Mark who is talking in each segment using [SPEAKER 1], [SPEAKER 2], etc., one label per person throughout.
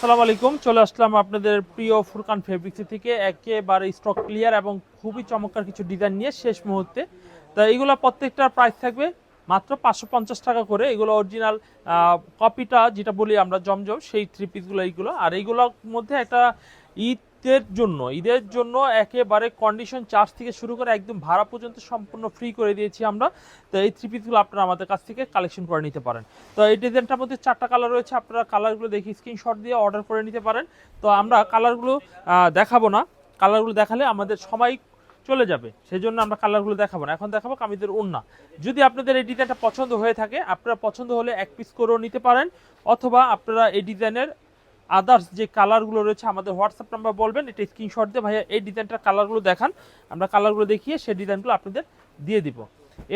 [SPEAKER 1] আসসালামু আলাইকুম, চলে আসলাম আপনাদের প্রিয় ফুরকান ফেব্রিক্স থেকে। একেবারে স্টক ক্লিয়ার এবং খুবই চমৎকার কিছু ডিজাইন নিয়ে শেষ মুহূর্তে। তা এইগুলো প্রত্যেকটার প্রাইস থাকবে মাত্র পাঁচশো পঞ্চাশ টাকা করে। এগুলো অরিজিনাল কপিটা যেটা বলি আমরা জমজম, সেই থ্রি পিসগুলো এইগুলো। আর এইগুলোর মধ্যে একটা ঈদের জন্য ঈদের জন্য একেবারে কন্ডিশন চার্জ থেকে শুরু করে একদম ভাড়া পর্যন্ত সম্পূর্ণ ফ্রি করে দিয়েছি আমরা। তো এই থ্রি পিসগুলো আপনারা আমাদের কাছ থেকে কালেকশন করে নিতে পারেন। তো এই ডিজাইনটার মধ্যে চারটা কালার রয়েছে, আপনারা কালারগুলো দেখি স্ক্রিনশট দিয়ে অর্ডার করে নিতে পারেন। তো আমরা কালারগুলো দেখাবো না। কালারগুলো দেখালে আমাদের সময় চলে যাবে সেই জন্য আমরা কালারগুলো দেখাবো না। এখন দেখাবো কামিদের ওন্না যদি আপনাদের এই ডিজাইনটা পছন্দ হয়ে থাকে, আপনারা পছন্দ হলে এক পিস করেও নিতে পারেন, অথবা আপনারা এই ডিজাইনের আদার্স যে কালারগুলো রয়েছে আমাদের হোয়াটসঅ্যাপ নাম্বার বলবেন, এটা স্ক্রিনশট দিয়ে ভাইয়া এই ডিজাইনটার কালারগুলো দেখান, আমরা কালারগুলো দেখিয়ে সেই ডিজাইনগুলো আপনাদের দিয়ে দিব।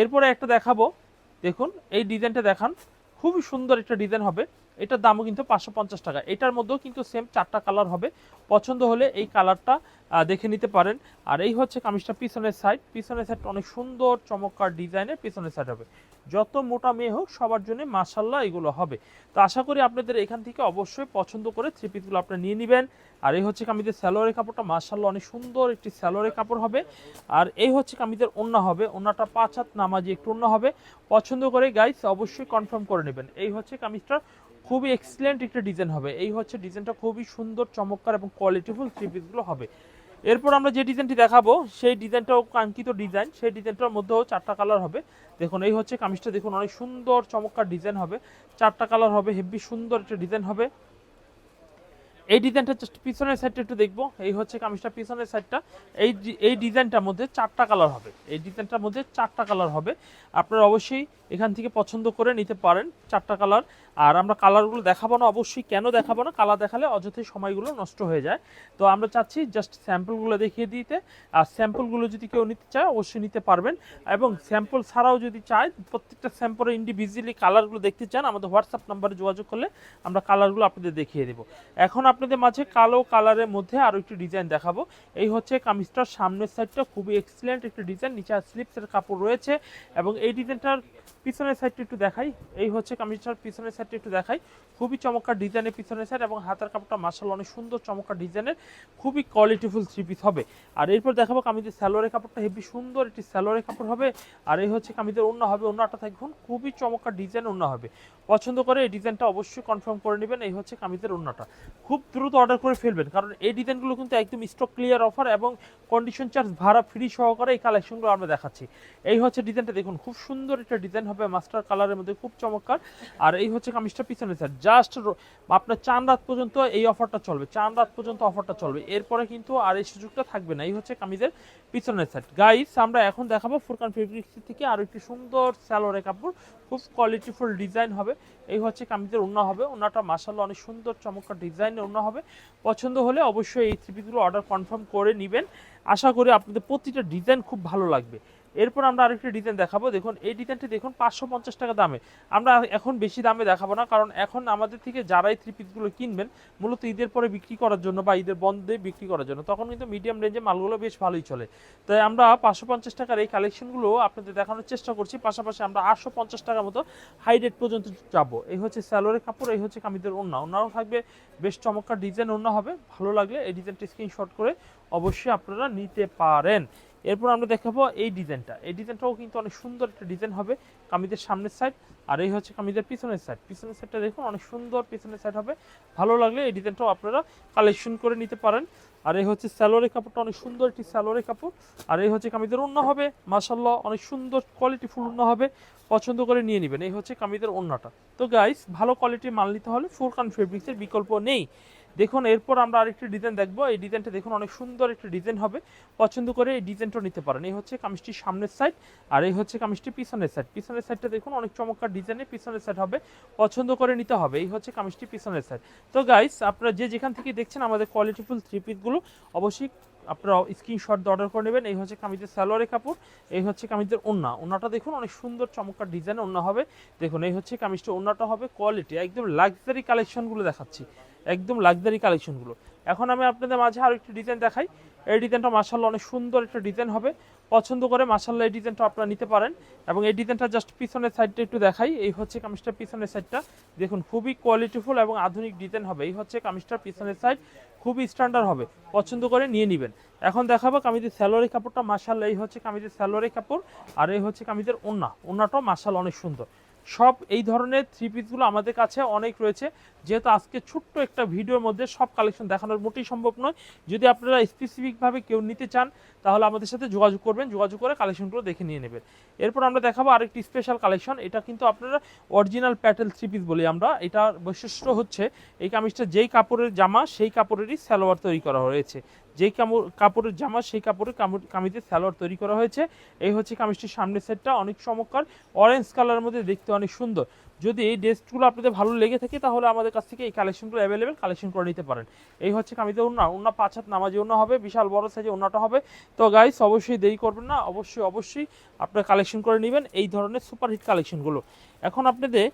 [SPEAKER 1] এরপরে একটা দেখাবো, দেখুন, এই ডিজাইনটা দেখান, খুবই সুন্দর একটা ডিজাইন হবে। এটার দামও কিন্তু পাঁচশো পঞ্চাশ টাকা। এটার মধ্যেও কিন্তু সেম চারটা কালার হবে। পছন্দ হলে এই কালারটা দেখে নিতে পারেন। আর এই হচ্ছে কামিজটা পিছনের সাইড পিছনের সাইডটা অনেক সুন্দর, চমৎকার ডিজাইনের পিছনের সাইড হবে। যত মোটা মেয়ে হোক, সবার জন্য মাসাল্লাহ এগুলো হবে। তো আশা করি আপনাদের এখান থেকে অবশ্যই পছন্দ করে থ্রি পিসগুলো আপনারা নিয়ে নেবেন। আর এই হচ্ছে কামিজের স্যালোয়ারের কাপড়টা মাসাল্লাহ অনেক সুন্দর একটি স্যালোয়ারের কাপড় হবে। আর এই হচ্ছে কামিজের ওন্না হবে। ওন্নাটা পাঁচ হাত নামাজি একটু ওন্না হবে। পছন্দ করে গাইস অবশ্যই কনফার্ম করে নেবেন। এই হচ্ছে কামিজটার খুবই এক্সিলেন্ট একটা ডিজাইন হবে। এই হচ্ছে ডিজাইনটা খুবই সুন্দর, চমৎকার এবং কোয়ালিটিফুল থ্রি পিসগুলো হবে। এরপর আমরা যে ডিজাইনটি দেখাবো, সেই ডিজাইনটাও কাঙ্ক্ষিত ডিজাইন সেই ডিজাইনটার মধ্যেও চারটা কালার হবে। দেখুন, এই হচ্ছে কামিজটা, দেখুন, অনেক সুন্দর, চমৎকার ডিজাইন হবে। চারটা কালার হবে হেভি সুন্দর একটা ডিজাইন হবে। এই ডিজাইনটা জাস্ট পিছনের সাইডটা একটু দেখব। এই হচ্ছে কামিজটা পিছনের সাইডটা এই এই ডিজাইনটার মধ্যে চারটা কালার হবে। এই ডিজাইনটার মধ্যে চারটা কালার হবে। আপনারা অবশ্যই এখান থেকে পছন্দ করে নিতে পারেন চারটা কালার আর আমরা কালারগুলো দেখাবো না, অবশ্যই কেন দেখাবো না কালার দেখালে অযথাই সময়গুলো নষ্ট হয়ে যায়। তো আমরা চাচ্ছি জাস্ট স্যাম্পলগুলো দেখিয়ে দিতে। আর স্যাম্পলগুলো যদি কেউ নিতে চায়, অবশ্যই নিতে পারবেন। এবং স্যাম্পল ছাড়াও যদি চায়, প্রত্যেকটা স্যাম্পলে ইন্ডিভিজুয়ালি কালারগুলো দেখতে চান, আমাদের হোয়াটসঅ্যাপ নাম্বারে যোগাযোগ করলে আমরা কালারগুলো আপনাদের দেখিয়ে দেবো। এখন আপনাদের মাঝে কালো কালারের মধ্যে আরও একটি ডিজাইন দেখাবো। এই হচ্ছে কামিজটার সামনের সাইডটা খুবই এক্সিলেন্ট একটি ডিজাইন নিচে স্লিপসের কাপড় রয়েছে এবং এই ডিজাইনটার পিছনের সাইডটা একটু দেখাই। এই হচ্ছে কামিজটার পিছনের সাইডটা একটু দেখাই। খুবই চমৎকার ডিজাইনের পিছনের সাইড এবং হাতের কাপড়টা মার্শাল অনেক সুন্দর, চমৎকার ডিজাইনের খুবই কোয়ালিটিফুল থ্রি পিস হবে। আর এরপর দেখাবো কামিজের স্যালোয়ারের কাপড়টা। হেভি সুন্দর একটি স্যালোয়ারের কাপড় হবে। আর এই হচ্ছে কামিজের অন্য হবে অন্যটা থাকবে খুবই চমৎকার ডিজাইন অন্য হবে। পছন্দ করে এই ডিজাইনটা অবশ্যই কনফার্ম করে নেবেন। এই হচ্ছে কামিজের অন্যটা খুব দ্রুত অর্ডার করে ফেলবেন, কারণ এই ডিজাইনগুলো কিন্তু একদম স্টক ক্লিয়ার অফার এবং কন্ডিশন চার্জ ভাড়া ফ্রি সহকারে এই কালেকশনগুলো আমরা দেখাচ্ছি। এই হচ্ছে ডিজাইনটা দেখুন, খুব সুন্দর একটা ডিজাইন হবে মাস্টার কালারের মধ্যে, খুব চমৎকার। আর এই হচ্ছে কামিজটা পিছনে স্যার জাস্ট আপনার চান রাত পর্যন্ত এই অফারটা চলবে, চান রাত পর্যন্ত অফারটা চলবে। এরপরে কিন্তু আর এই সুযোগটা থাকবে না। এই হচ্ছে কামিজের পিছনের সাইড গাইস আমরা এখন দেখাবো ফুরকান ফেব্রিক্স থেকে আরও একটি সুন্দর স্যালোয়ারের কাপড়, খুব কোয়ালিটিফুল ডিজাইন হবে। এই হচ্ছে কামিজের ওন্না হবে। ওন্নাটা মাসাল্লাহ অনেক সুন্দর, চমৎকার ডিজাইনের ওন্না হবে। পছন্দ হলে অবশ্যই এই থ্রিপিগুলো অর্ডার কনফার্ম করে নেবেন। আশা করি আপনাদের প্রতিটা ডিজাইন খুব ভালো লাগবে। এরপর আমরা আরেকটি ডিজাইন দেখাবো। দেখুন, এই ডিজাইনটি দেখুন, পাঁচশো পঞ্চাশ টাকা দামে। আমরা এখন বেশি দামে দেখাবো না, কারণ এখন আমাদের থেকে যারাই থ্রি পিসগুলো কিনবেন, মূলত ঈদের পরে বিক্রি করার জন্য বা ঈদের বন্ধে বিক্রি করার জন্য, তখন কিন্তু মিডিয়াম রেঞ্জে মালগুলো বেশ ভালোই চলে। তাই আমরা পাঁচশো পঞ্চাশ টাকার এই কালেকশনগুলো আপনাদের দেখানোর চেষ্টা করছি। পাশাপাশি আমরা আটশো পঞ্চাশ টাকার মতো হাই রেট পর্যন্ত যাব। এই হচ্ছে স্যালোয়ারের কাপড়, এই হচ্ছে কামিদের ওড়না। ওড়নাও থাকবে, বেশ চমৎকার ডিজাইন ওড়না হবে। ভালো লাগলে এই ডিজাইনটি স্ক্রিনশট করে অবশ্যই আপনারা নিতে পারেন। এরপর আমরা দেখাবো এই ডিজাইনটা। এই ডিজাইনটাও কিন্তু অনেক সুন্দর একটা ডিজাইন হবে কামিজের সামনের সাইড আর এই হচ্ছে কামিজের পিছনের সাইড পিছনের সাইডটা দেখুন, অনেক সুন্দর পিছনের সাইড হবে। ভালো লাগলে এই ডিজাইনটাও আপনারা কালেকশন করে নিতে পারেন। আর এই হচ্ছে স্যালোয়ারের কাপড়টা অনেক সুন্দর একটি স্যালোয়ারের কাপড়। আর এই হচ্ছে কামিজের অন্য হবে মাসাল্লাহ অনেক সুন্দর কোয়ালিটি ফুল অন্য হবে। পছন্দ করে নিয়ে নেবেন, এই হচ্ছে কামিজের অন্যটা তো গাইস ভালো কোয়ালিটির মাল নিতে হলে ফোরকান ফেব্রিক্সের বিকল্প নেই। দেখুন, এরপর আমরা আরেকটি ডিজাইন দেখব। এই ডিজাইনটা দেখুন, অনেক সুন্দর একটি ডিজাইন হবে। পছন্দ করে এই ডিজাইনটা নিতে পারেন। এই হচ্ছে কামিজটির সামনের সাইড আর এই হচ্ছে কামিজটি পিছনের সাইড পিছনের সাইডটা দেখুন, অনেক চমৎকার ডিজাইনের পিছনের সাইড হবে। পছন্দ করে নিতে হবে। এই হচ্ছে কামিজটি পিছনের সাইড তো গাইস আপনারা যে যেখান থেকে দেখছেন আমাদের কোয়ালিটিফুল থ্রি পিসগুলো অবশ্যই আপনারা স্ক্রিনশট দিয়ে অর্ডার করে নেবেন। এই হচ্ছে কামিজের স্যালোয়ারের কাপড়, এই হচ্ছে কামিজের ওন্না ওন্নাটা দেখুন, অনেক সুন্দর চমৎকার ডিজাইন ওন্না হবে। দেখুন, এই হচ্ছে কামিজটা ওন্নাটা হবে কোয়ালিটি একদম লাক্সারি কালেকশনগুলো দেখাচ্ছি। একদম লাক্সারি কালেকশনগুলো এখন আমি আপনাদের মাঝে আরও একটি ডিজাইন দেখাই। এই ডিজাইনটা মার্শাল্লাহ অনেক সুন্দর একটা ডিজাইন হবে। পছন্দ করে মাসাল্লাহ এই ডিজাইনটা আপনারা নিতে পারেন। এবং এই ডিজাইনটা জাস্ট পিছনের সাইডটা একটু দেখাই। এই হচ্ছে কামিজটার পিছনের সাইডটা দেখুন, খুবই কোয়ালিটিফুল এবং আধুনিক ডিজাইন হবে। এই হচ্ছে কামিজটার পিছনের সাইড খুবই স্ট্যান্ডার্ড হবে। পছন্দ করে নিয়ে নেবেন। এখন দেখাবো কামিজের স্যালোয়ারি কাপড়টা। মাসাল্লাহ এই হচ্ছে কামিজের স্যালোয়ারি কাপড়। আর এই হচ্ছে কামিজের ওন্না ওন্নাটাও মাসাল অনেক সুন্দর। সব এই ধরনের থ্রি পিসগুলো আমাদের কাছে অনেক রয়েছে। যেহেতু আজকে ছোট্ট একটা ভিডিওর মধ্যে সব কালেকশন দেখানোর মোটেই সম্ভব নয়। যদি আপনারা স্পেসিফিকভাবে কেউ নিতে চান, তাহলে আমাদের সাথে যোগাযোগ করবেন, যোগাযোগ করে কালেকশনগুলো দেখে নিয়ে নেবেন। এরপর আমরা দেখাবো আরেকটি স্পেশাল কালেকশন এটা কিন্তু আপনারা অরিজিনাল প্যাটেল থ্রি পিস বলি আমরা। এটার বৈশিষ্ট্য হচ্ছে, এই কামিজটা যেই কাপড়ের জামা, সেই কাপড়েরই সালোয়ার তৈরি করা হয়েছে। যেই কামড় কাপড়ের জামা, সেই কাপড়ের কামিজের সালোয়ার তৈরি করা হয়েছে। এই হচ্ছে কামিজটির সামনের সেটটা, অনেক চমৎকার। অরেঞ্জ কালারের মধ্যে দেখতে অনেক সুন্দর। যদি এই ড্রেসগুলো আপনাদের ভালো লেগে থাকে, তাহলে আমাদের কাছ থেকে এই কালেকশনগুলো অ্যাভেলেবেল কালেকশন করে নিতে পারেন। এই হচ্ছে কামিজের ওন্না ওন্না পাঁচ হাত নামাজি ওন্না হবে, বিশাল বড় সাইজে ওন্নাটা হবে। তো গাইস অবশ্যই দেরি করবেন না। অবশ্যই অবশ্যই আপনারা কালেকশন করে নেবেন এই ধরনের সুপারহিট কালেকশনগুলো এখন আপনাদের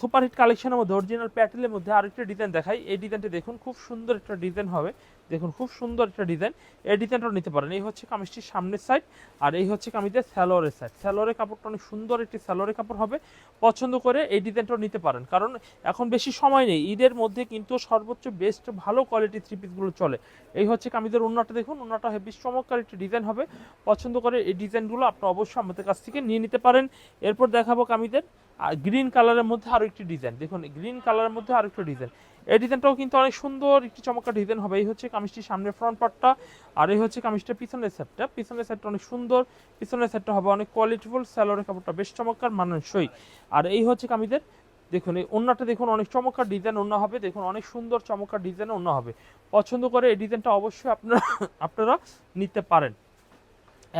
[SPEAKER 1] সুপারহিট কালেকশনের মধ্যে অরিজিনাল প্যাটেলের মধ্যে আরেকটা ডিজাইন দেখাই। এই ডিজাইনটা দেখুন, খুব সুন্দর একটা ডিজাইন হবে। দেখুন, খুব সুন্দর একটা ডিজাইন এই ডিজাইনটাও নিতে পারেন। এই হচ্ছে কামিজটির সামনের সাইড আর এই হচ্ছে কামিজের স্যালোয়ারের সাইড স্যালোয়ারের কাপড়টা অনেক সুন্দর একটি স্যালোয়ারের কাপড় হবে। পছন্দ করে এই ডিজাইনটাও নিতে পারেন। কারণ এখন বেশি সময় নেই। ঈদের মধ্যে কিন্তু সর্বোচ্চ বেস্ট ভালো কোয়ালিটি থ্রি পিসগুলো চলে। এই হচ্ছে কামিজের উন্নাটা দেখুন উন্নাটা হেবি চমৎকার একটি ডিজাইন হবে। পছন্দ করে এই ডিজাইনগুলো আপনি অবশ্যই আমাদের কাছ থেকে নিয়ে নিতে পারেন। এরপর দেখাবো কামিজের গ্রিন কালারের মধ্যে আরও একটি ডিজাইন দেখুন গ্রিন কালারের মধ্যে আরও একটি ডিজাইন এই ডিজাইনটাও কিন্তু অনেক সুন্দর, একটি চমৎকার ডিজাইন হবে। এই হচ্ছে কামিজটির সামনের ফ্রন্ট পার্টটা আর এই হচ্ছে কামিজটার পিছনের সেটটা পিছনের সেটটা অনেক সুন্দর, পিছনের সেটটা হবে অনেক কোয়ালিটিফুল স্যালোয়ারের কাপড়টা বেশ চমৎকার, মানানসই। আর এই হচ্ছে কামিজের, দেখুন, এই ওন্নাটা দেখুন, অনেক চমৎকার ডিজাইন ওন্না হবে, দেখুন, অনেক সুন্দর চমৎকার ডিজাইন ওন্না হবে। পছন্দ করে এই ডিজাইনটা অবশ্যই আপনারা আপনারা নিতে পারেন।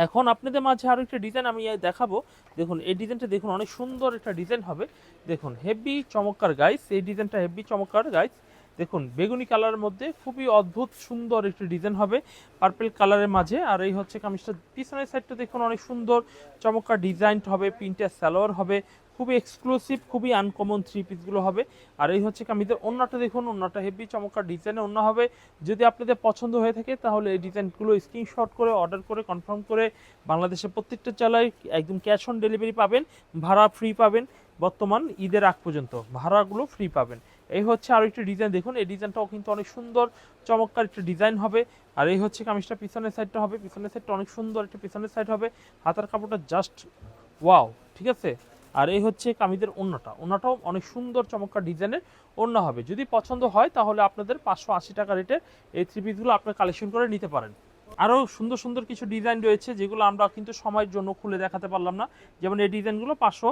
[SPEAKER 1] এখন আপনাদের মাঝে আরও একটা ডিজাইন আমি দেখাবো। দেখুন, এই ডিজাইনটা দেখুন, অনেক সুন্দর একটা ডিজাইন হবে। দেখুন হেভি চমৎকার গাইস এই ডিজাইনটা হেভি চমৎকার গাইস দেখুন, বেগুনি কালারের মধ্যে খুবই অদ্ভুত সুন্দর একটি ডিজাইন হবে পার্পেল কালারের মাঝে। আর এই হচ্ছে কামিজটা, পিছনের সাইডটা দেখুন অনেক সুন্দর, চমৎকার ডিজাইন হবে প্রিন্টের স্যালোয়ার হবে, খুবই এক্সক্লুসিভ খুবই আনকমন থ্রি পিসগুলো হবে। আর এই হচ্ছে কামিজের অন্যটা দেখুন অন্যটা হেভি চমৎকার ডিজাইনে অন্য হবে। যদি আপনাদের পছন্দ হয়ে থাকে, তাহলে এই ডিজাইনগুলো স্ক্রিনশট করে অর্ডার করে কনফার্ম করে বাংলাদেশের প্রত্যেকটা চালায় একদম ক্যাশ অন ডেলিভারি পাবেন, ভাড়া ফ্রি পাবেন। বর্তমান ঈদের আগ পর্যন্ত ভাড়াগুলো ফ্রি পাবেন। এই হচ্ছে আরও একটি ডিজাইন দেখুন, এই ডিজাইনটাও কিন্তু অনেক সুন্দর, চমৎকার একটা ডিজাইন হবে। আর এই হচ্ছে কামিজটা, পিছনের সাইডটা হবে। পিছনের সাইডটা অনেক সুন্দর একটা পিছনের সাইড হবে। হাতার কাপড়টা জাস্ট ওয়াও ঠিক আছে? আর এই হচ্ছে কামিজের ওন্নাটা। ওন্নাটাও অনেক সুন্দর, চমৎকার ডিজাইনের ওন্না হবে। যদি পছন্দ হয়, তাহলে আপনাদের পাঁচশো আশি টাকা রেটের এই থ্রি পিসগুলো আপনার কালেকশন করে নিতে পারেন। আরও সুন্দর সুন্দর কিছু ডিজাইন রয়েছে যেগুলো আমরা কিন্তু সময়ের জন্য খুলে দেখাতে পারলাম না। যেমন এই ডিজাইনগুলো পাঁচশো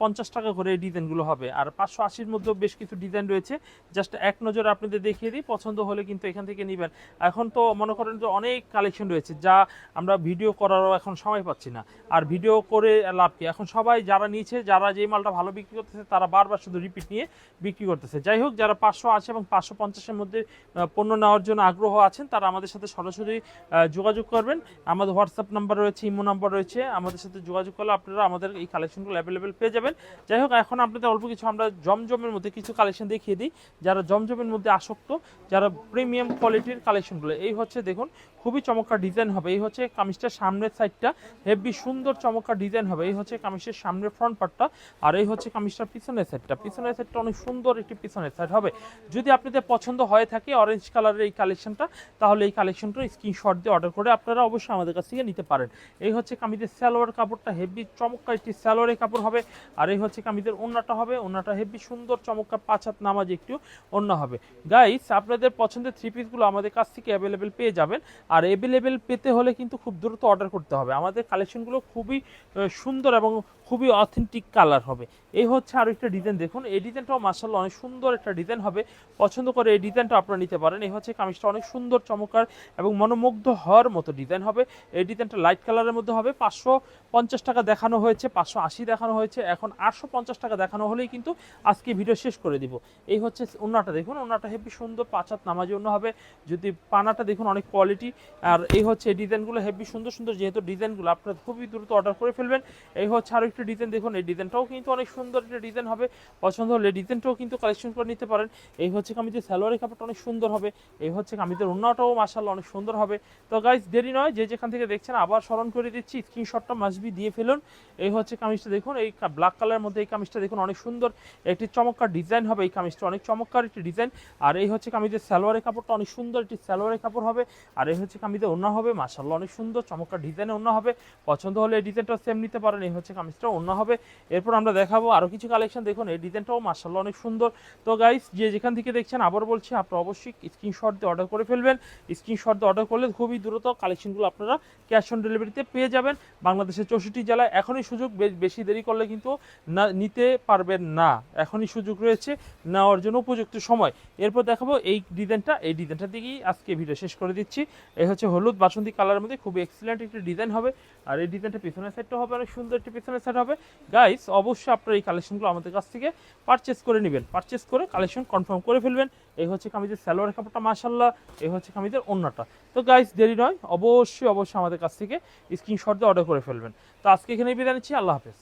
[SPEAKER 1] পঞ্চাশ টাকা করে এই ডিজাইনগুলো হবে। আর পাঁচশো আশির মধ্যেও বেশ কিছু ডিজাইন রয়েছে। জাস্ট এক নজর আপনাদের দেখিয়ে দিই, পছন্দ হলে কিন্তু এখান থেকে নেবেন। এখন তো মনে করেন যে অনেক কালেকশন রয়েছে যা আমরা ভিডিও করারও এখন সময় পাচ্ছি না। আর ভিডিও করে লাভ কি? এখন সবাই যারা নিয়েছে, যারা যে মালটা ভালো বিক্রি করতেছে, তারা বারবার শুধু রিপিট নিয়ে বিক্রি করতেছে। যাই হোক, যারা পাঁচশো আছে এবং পাঁচশো পঞ্চাশের মধ্যে পণ্য নেওয়ার জন্য আগ্রহ আছেন, তারা আমাদের সাথে সরাসরি যোগাযোগ করবেন। আমাদের হোয়াটসঅ্যাপ নাম্বার রয়েছে ইমো নাম্বার রয়েছে। আমাদের সাথে যোগাযোগ করলে আপনারা আমাদের এই কালেকশনগুলো অ্যাভেলেবেল পেয়ে যাবেন। যাই হোক, এখন আপনাদের অল্প কিছু আমরা জমজমের মধ্যে কিছু কালেকশন দেখিয়ে দিই। যারা জমজমের মধ্যে আসক্ত, যারা প্রিমিয়াম কোয়ালিটির কালেকশনগুলো এই হচ্ছে দেখুন, খুবই চমৎকার ডিজাইন হবে। এই হচ্ছে কামিজটার সামনের সাইডটা হেভি সুন্দর, চমৎকার ডিজাইন হবে। এই হচ্ছে কামিজের সামনের ফ্রন্ট পার্টটা আর এই হচ্ছে কামিজটার পিছনের সাইডটা পিছনের সাইডটা অনেক সুন্দর একটি পিছনের সাইড হবে। যদি আপনাদের পছন্দ হয়ে থাকে অরেঞ্জ কালারের এই কালেকশনটা তাহলে এই কালেকশনটা স্ক্রিনশট দিয়ে অর্ডার করে আপনারা অবশ্যই আমাদের কাছ থেকে নিতে পারেন। এই হচ্ছে কামিজের সালোয়ার কাপড়টা, হেভি চমৎকার একটি সালোয়ারের কাপড় হবে। আর এই হচ্ছে কামিজের ওন্নাটা হবে। ওন্নাটা হেভি সুন্দর, চমৎকার পাঁচ হাত নামাজ একটু ওন্না হবে। গাইস আপনাদের পছন্দের থ্রি পিসগুলো আমাদের কাছ থেকে অ্যাভেলেবেল পেয়ে যাবেন। আর অ্যাভেলেবেল পেতে হলে কিন্তু খুব দ্রুত অর্ডার করতে হবে। আমাদের কালেকশনগুলো খুবই সুন্দর এবং খুবই অথেন্টিক কালার হবে। এই হচ্ছে আরও একটা ডিজাইন দেখুন, এই ডিজাইনটাও মার্শাল্লাহ অনেক সুন্দর একটা ডিজাইন হবে। পছন্দ করে এই ডিজাইনটা আপনারা নিতে পারেন। এই হচ্ছে কামিজটা অনেক সুন্দর, চমৎকার এবং মনোমুগ্ধ হওয়ার মতো ডিজাইন হবে। এই ডিজাইনটা লাইট কালারের মধ্যে হবে। পাঁচশো পঞ্চাশ টাকা দেখানো হয়েছে, পাঁচশো আশি দেখানো হয়েছে। এখন আটশো পঞ্চাশ টাকা দেখানো হলেই কিন্তু আজকে ভিডিও শেষ করে দিব। এই হচ্ছে ওনাটা দেখুন ওনাটা হেভি সুন্দর পাঁচ হাত নামাজি অন্য হবে। যদি পানাটা দেখুন, অনেক কোয়ালিটি আর এই হচ্ছে ডিজাইনগুলো হেভি সুন্দর সুন্দর। যেহেতু ডিজাইনগুলো আপনারা খুবই দ্রুত অর্ডার করে ফেলবেন, এই হচ্ছে আরও একটা ডিজাইন দেখুন, এই ডিজাইনটাও কিন্তু অনেক সুন্দর একটা ডিজাইন হবে। পছন্দ হলে ডিজাইনটাও কিন্তু কালেকশন করে নিতে পারেন। এই হচ্ছে কামিজের সালোয়ারের কাপড়টা অনেক সুন্দর হবে। এই হচ্ছে কামিজের অন্যটাও মাসাল্লাহ অনেক সুন্দর হবে। তো গাইজ দেরি নয়, যে যেখান থেকে দেখছেন আবার স্মরণ করে দিচ্ছি স্ক্রিনশটটা মাসবি দিয়ে ফেলুন। এই হচ্ছে কামিজটা দেখুন, এই ব্ল্যাক কালারের মধ্যে এই কামিজটা দেখুন অনেক সুন্দর। একটি চমৎকার ডিজাইন হবে এই কামিজটা, অনেক চমৎকার একটি ডিজাইন আর এই হচ্ছে কামিজের সালোয়ারের কাপড়টা অনেক সুন্দর একটি সালোয়ারের কাপড় হবে। আর এই হচ্ছে কামিজের অন্য হবে মাসাল্লাহ অনেক সুন্দর চমৎকার ডিজাইনে অন্য হবে। পছন্দ হলে এই ডিজাইনটা সেম নিতে পারেন, এই হচ্ছে কামিজটা। অন্য হবে। এরপর আমরা দেখাবো আরও কিছু কালেকশন দেখুন, এই ডিজাইনটাও মাসাল্লাহ অনেক সুন্দর। তো গাইস যে যেখান থেকে দেখছেন, আবার বলছি, আপনারা অবশ্যই স্ক্রিনশট দিয়ে অর্ডার করে ফেলবেন। স্ক্রিনশট দিয়ে অর্ডার করলে খুবই দ্রুত কালেকশনগুলো আপনারা ক্যাশ অন ডেলিভারিতে পেয়ে যাবেন। বাংলাদেশের চৌষট্টি জেলায় এখনই সুযোগ, বেশি দেরি করলে কিন্তু না, নিতে পারবেন না। এখনই সুযোগ রয়েছে নেওয়ার জন্য উপযুক্ত সময়। এরপর দেখাবো এই ডিজাইনটা। এই ডিজাইনটা দিকেই আজকে ভিডিও শেষ করে দিচ্ছি। এই হচ্ছে হলুদ বাসন্তী কালারের মধ্যে খুবই এক্সিলেন্ট একটি ডিজাইন হবে। আর এই ডিজাইনটা পিছনের সাইডটা হবে অনেক সুন্দর একটি পিছনের সাইড হবে। গাইস অবশ্যই আপনারা এই কালেকশনগুলো আমাদের কাছ থেকে পারচেস করে নেবেন। পারচেস করে কালেকশন কনফার্ম করে ফেলবেন। এই হচ্ছে কামিজের স্যালোয়ার কাপড়টা মাসাল্লাহ এই হচ্ছে কামিজের অন্যটা তো গাইস দেরি নয়। অবশ্যই অবশ্যই আমাদের কাছ থেকে স্ক্রিনশট দিয়ে অর্ডার করে ফেলবেন। তো আজকে এখানে বিদায় নিচ্ছি। আল্লাহ হাফেজ।